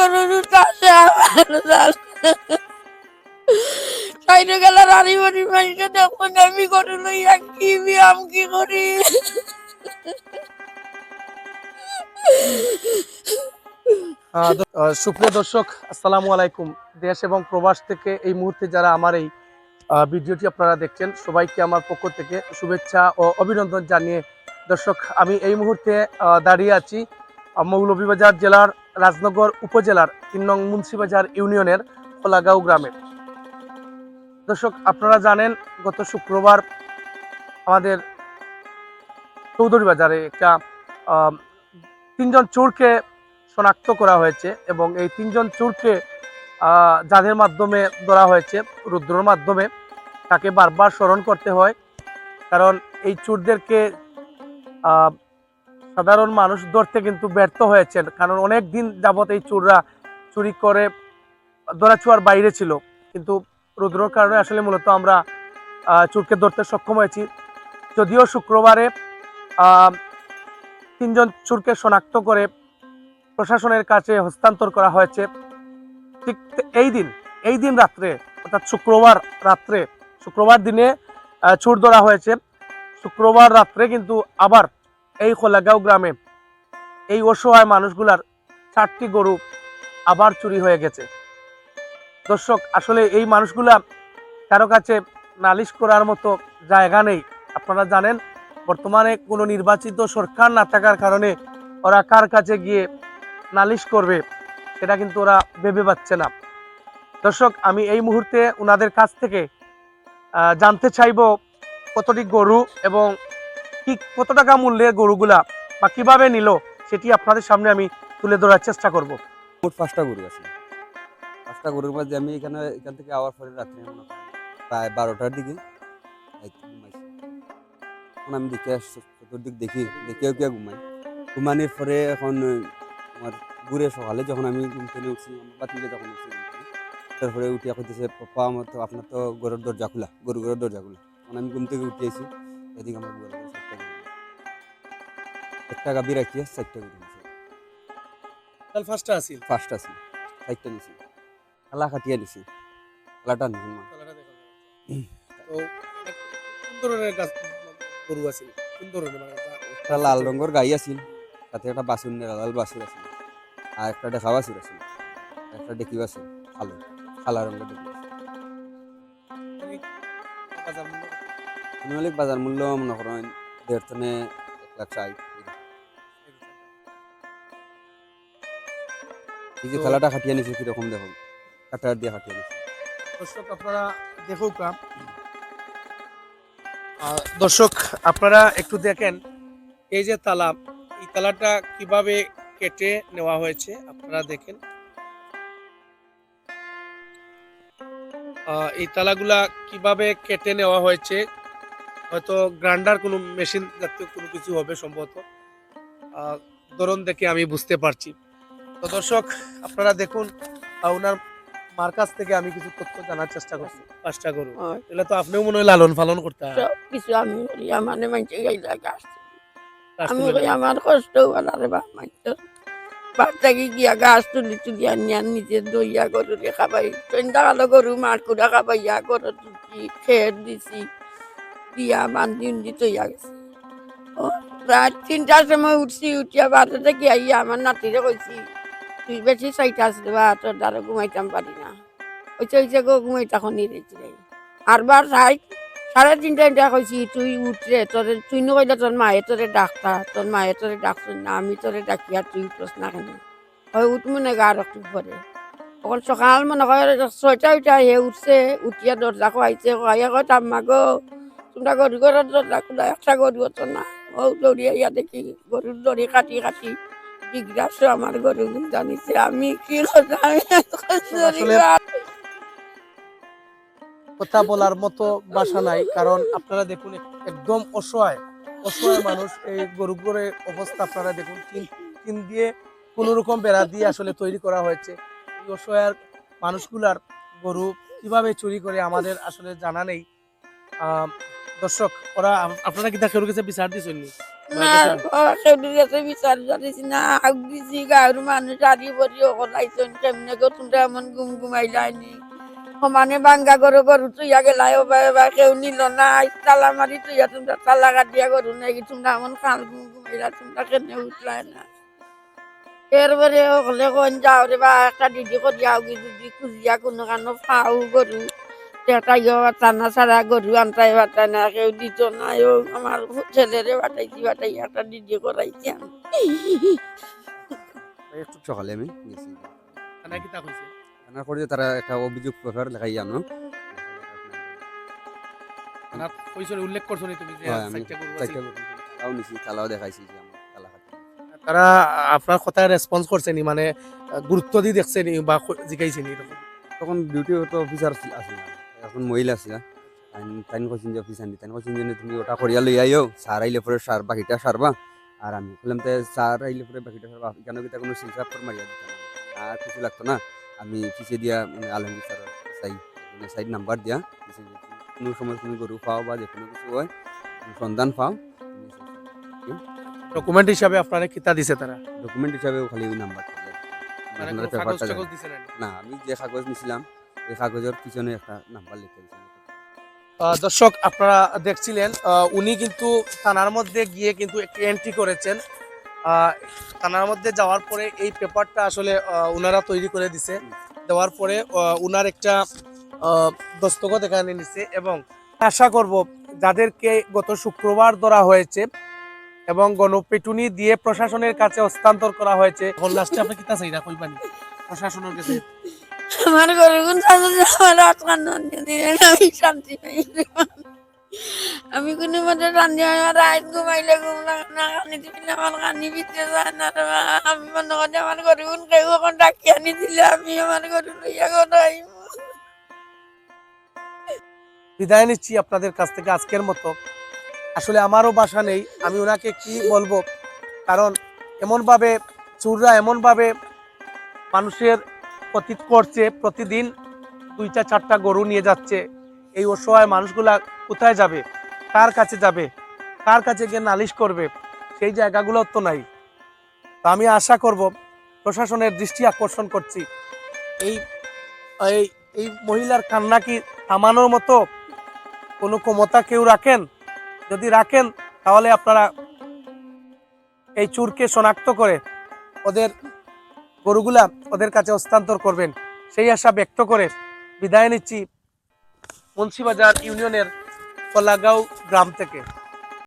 গরুর আমি কি বিয়াম কি করি? সুপ্রিয় দর্শক, আসসালামু আলাইকুম। দেশ এবং প্রবাস থেকে এই মুহূর্তে যারা আমার এই ভিডিওটি আপনারা দেখছেন, সবাইকে আমার পক্ষ থেকে শুভেচ্ছা ও অভিনন্দন জানিয়ে, দর্শক, আমি এই মুহূর্তে দাঁড়িয়ে আছি মৌলভীবাজার জেলার রাজনগর উপজেলার তিন নং মুন্সিবাজার ইউনিয়নের খোলাগাঁও গ্রামের। দর্শক, আপনারা জানেন, গত শুক্রবার আমাদের চৌধুরী বাজারে একটা তিনজন চোরকে শনাক্ত করা হয়েছে এবং এই তিনজন চোরকে যাদের মাধ্যমে ধরা হয়েছে, রুদ্রর মাধ্যমে, তাকে বারবার স্মরণ করতে হয়। কারণ এই চোরদেরকে সাধারণ মানুষ ধরতে কিন্তু ব্যর্থ হয়েছেন, কারণ অনেক দিন যাবৎ এই চোররা চুরি করে ধরাছোঁয়ার বাইরে ছিল। কিন্তু রুদ্রর কারণে আসলে মূলত আমরা চোরকে ধরতে সক্ষম হয়েছি। যদিও শুক্রবারে তিনজন চোরকে শনাক্ত করে প্রশাসনের কাছে হস্তান্তর করা হয়েছে, ঠিক এই দিন এই দিন রাত্রে, অর্থাৎ শুক্রবার রাত্রে, শুক্রবার দিনে চোর ধরা হয়েছে। শুক্রবার রাত্রে কিন্তু আবার এই খোলাগাঁও গ্রামে এই অসহায় মানুষগুলার চারটি গরু আবার চুরি হয়ে গেছে। দর্শক, আসলে এই মানুষগুলা কারও কাছে নালিশ করার মতো জায়গা নেই। আপনারা জানেন, বর্তমানে কোনো নির্বাচিত সরকার না থাকার কারণে ওরা কার কাছে গিয়ে নালিশ করবে, সেটা কিন্তু ওরা ভেবে পাচ্ছে না। দর্শক, আমি এই মুহূর্তে ওনাদের কাছ থেকে জানতে চাইব কতটি গরু এবং কি কত টাকা মূল্যের গরুগুলা বা কীভাবে নিল সেটি আপনাদের সামনে আমি তুলে ধরার চেষ্টা করব। মোট পাঁচটা গরু আছে। পাঁচটা গরুর মধ্যে আমি এখানে, এখান থেকে আওয়ার পরে রাত্রে প্রায় বারোটার দিকে এখন আমি দেখে চতুর্দিক দেখি, দেখেও কে ঘুমাই ঘুমানোর পরে এখন আমার ঘুরে সকালে যখন আমি ঘুম থেকে উঠছি বাতিলে যখন উঠছি তারপরে উঠে কইতেছে, পাপা, আমার তো, আপনার তো গরুর দরজা খোলা গরু গরুর দরজা খোলা। আমি ঘুম থেকে উঠিয়েছি, এদিকে আমার গরু একটা গাবি রাখিয়ে চারটা গরু আছে। ফার্স্টটা আছিল। ফার্স্ট আছে সাইডটা নিছি খেলা খাটিয়ে নিছি খেলাটা নিছি মা। তো কোন ধরনের গাছ গরু আছিল। কোন ধরনের মানে একটা লাল রঙের গাই আছিল। তাতে একটা বাসুর নেড়া লাল বাসুর আছিল। আর একটা দেখা বাসুর আছিল। একটা ডেকি বাসুর। কালো কালা রঙের ডেকি মূল্য বাজার মূল্য? মনে করেন দেড় টনে এক লাখ ষাট। এই যে খেলাটা খাটিয়ে নিছি কীরকম দেখুন কাটার দিয়ে খাটিয়ে নিছি দর্শক আপনারা দেখুক দর্শক আপনারা একটু দেখেন এই যে তালা এই তালাটা কীভাবে কেটে নেওয়া হয়েছে আপনারা দেখেন। এই তালাগুলা কীভাবে কেটে নেওয়া হয়েছে হয়তো গ্রাইন্ডার কোনো মেশিন জাতীয় কোনো কিছু হবে সম্ভবত। আহ, ধরন দেখে আমি বুঝতে পারছি। তো দর্শক আপনারা দেখুন ওনার মার কাছ থেকে আমি কিছু তথ্য জানার চেষ্টা করছি। চেষ্টা হয়। এগুলো তো আপনিও মনে হয় লালন পালন করতে কিছু আমি আমার মাইছে গাইলা গাছ আমি আমার কষ্ট বালারে বা মাইছে বাচ্চাকে গিয়া গাছ তুলি তুলি আনি আর নিজে দইয়া গরু রে খাবাই সন্ধ্যা কালো গরু মাঠ কুড়া খাবাইয়া গরু তুলছি খের দিছি দিয়া বান্ধি উন্দি তৈয়া গেছে। রাত তিনটার সময় উঠছি উঠিয়া থেকে আইয়া আমার নাতিরে কইছি তুই বেশি চাইটা আসলে বা তোর দ্বারা ঘুমাইতাম পারি না। ওইছে ওইছে গো ঘুমাইতা খনি রেছি রে আর বার সাইড সাড়ে তিনটা তিনটা কইছি, তুই উঠরে তোরে, তুই নকইলে তোর মায়ে তোরে ডাক্তা, তোর মায়ে তোরে ডাকছ না, আমি তোরে ডাকি আর তুই উঠস না কেন? হয় উঠ মনে গা রক্ত পরে। অকল সকাল মনে হয় ছয়টা উঠা, হে উঠছে, উঠিয়া দরজা খুৱাইছে খুৱাইয়া কয় তাম্মা গো, তোমরা গরু ঘরের দরজা খোলা, একটা গরু হতো না? ও দৌড়ি আইয়া দেখি, গরুর দড়ি কাটি কাটি জিজ্ঞাসা আমার গরু জানিছে আমি কি কথা বলার মতো বাসা নাই কারণ আপনারা দেখুন একদম অসহায় অসহায় মানুষ। এই গরু গরে অবস্থা আপনারা দেখুন টিন দিয়ে কোনো রকম বেড়া দিয়ে আসলে তৈরি করা হয়েছে। এই অসহায় মানুষগুলার গরু কীভাবে চুরি করে আমাদের আসলে জানা নেই। দর্শক ওরা আপ- আপনারা কি দেখে ওর কাছে বিচার দিচ্ছেন বিচার জানিছি না আগ দিছি গাঁর মানুষ আদি পরি ওলাইছেন কেমনে গো তোমরা এমন গুম গুমাইলাইনি। সমানে বাঙ্গা গরু গরু তুইয়া গেলাই এবার কেউ নিল না তালা মারি তুইয়া তোমরা তালা কাটিয়া গরু নাকি তোমরা এমন খাল গুম গুমাইলা তোমরা কেনে উঠলাই না। এরপরে ওখানে কোন যাও রে বা একটা দিদি করিয়া আউগি যদি খুঁজিয়া কোনো কানো ফাও গরু ছাড়া গরু আনতাই বাটাই না কেউ দিত না ও আমার ছেলেরে বাটাইছি বাটাই একটা করাইছি একটু সকালে আমি গেছি। থানায় কি তা কইছে থানার পরে তারা একটা অভিযোগ পেপার লেখাই আনো। থানা কইছে উল্লেখ করছ নি তুমি যে আমি চারটা গরু আছে। চারটা গরু তালাও নিছি তালাও দেখাইছি যে আমার তালা তারা আপনার কথায় রেসপন্স করছে নি মানে গুরুত্ব দিয়ে দেখছে নি বা জিগাইছে নি? তখন ডিউটি তো অফিসার আছে না এখন মহিলা আছে তাইন কৈছেন যে অফিসার নি তাইন কৈছেন যে তুমি ওটা করিয়া লই আইও। সার আইলে পরে সার বাকিটা সারবা আর আমি বললাম তো সার আইলে পরে বাকিটা সারবা কেন কি কোনো সিলসাপ করে মারিয়া দিতাম আর কিছু লাগতো না। আমি পিছিয়ে দিয়া মানে আলমগীর স্যার সাই মানে সাইড নাম্বার দিয়া। কোনো সময় তুমি গরু পাও বা যে কোনো কিছু হয় সন্ধান পাও। ডকুমেন্ট হিসাবে আপনারা কিতা দিছে তারা ডকুমেন্ট হিসাবেও খালি ওই নাম্বার মানে না আমি যে কাগজ নিছিলাম ওই কাগজের পিছনে একটা নাম্বার লিখে আহ, দর্শক আপনারা দেখছিলেন আহ, উনি কিন্তু থানার মধ্যে গিয়ে কিন্তু একটি এন্ট্রি করেছেন। আহ, থানার মধ্যে যাওয়ার পরে এই পেপারটা আসলে আহ, উনারা তৈরি করে দিছে। দেওয়ার পরে উনার একটা আহ, দস্তখত এখানে নিছে এবং আশা করব যাদেরকে গত শুক্রবার ধরা হয়েছে এবং গণপিটুনি দিয়ে প্রশাসনের কাছে হস্তান্তর করা হয়েছে এখন লাস্টে আপনি কিতা চাই না কইবানি? প্রশাসনের কাছে। আমার গরু কোন আমার আমি শান্তি পাই আমি কোনো মতে রান্ধি আমার রাত ঘুমাইলে ঘুম না। কানি দিলে আমার কানি ভিতরে যায় না আমি মনে করি আমার গরু কোন কেউ এখন ডাকি আনি দিলে আমি আমার গরু লইয়া গড়াই বিদায় নিচ্ছি আপনাদের কাছ থেকে আজকের মতো। আসলে আমারও বাসা নেই। আমি ওনাকে কি বলব? কারণ এমনভাবে চুররা এমনভাবে মানুষের ক্ষতি করছে, প্রতিদিন দুইটা, চারটা গরু নিয়ে যাচ্ছে। এই অসহায় মানুষগুলা কোথায় যাবে? কার কাছে যাবে? কার কাছে গিয়ে নালিশ করবে? সেই জায়গাগুলো তো নাই। তো আমি আশা করব, প্রশাসনের দৃষ্টি আকর্ষণ করছি। এই এই এই মহিলার কান্না কি থামানোর মতো কোনো ক্ষমতা কেউ রাখেন? যদি রাখেন, তাহলে আপনারা এই চুরকে শনাক্ত করে ওদের গরুগুলা ওদের কাছে হস্তান্তর করবেন। সেই আশা ব্যক্ত করে বিদায় নিচ্ছি মুন্সিবাজার ইউনিয়নের কলাগাঁও গ্রাম থেকে।